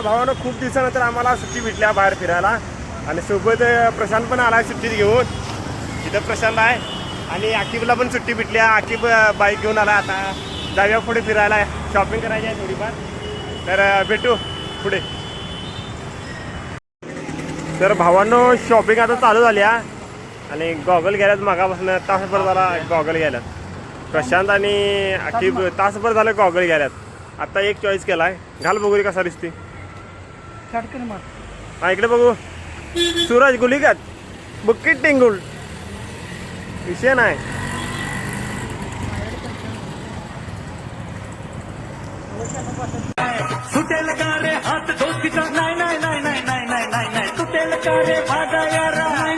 तर भावानं खूप दिवसानंतर आम्हाला सुट्टी भेटल्या बाहेर फिरायला. आणि सोबत प्रशांत पण आला सुट्टीत घेऊन. तिथं प्रशांत आहे. आणि आकिबला पण सुट्टी भेटली आकिब बाईक घेऊन आला आता. जाऊया पुढे फिरायला. शॉपिंग करायची आहे थोडीफार. तर भेटू पुढे. तर भावांनो शॉपिंग आता चालू झाली आणि गॉगल गेल्यात मागापासून. तासभर झाला गॉगल गेल्यात प्रशांत आणि आकिब तासभर झालं गॉगल गेल्यात आता एक चॉईस केला आहे घाल बघू कसा दिसते साडकन हा इकडे बघू. सुरज गुलिकात. बुक्कीट टिंगुल. विषय नाही. सुटेल का रे हात दोस्तीचा नाही नाही नाही नाही नाही नाही नाही सुटेल का रे भाजा यारा? नाही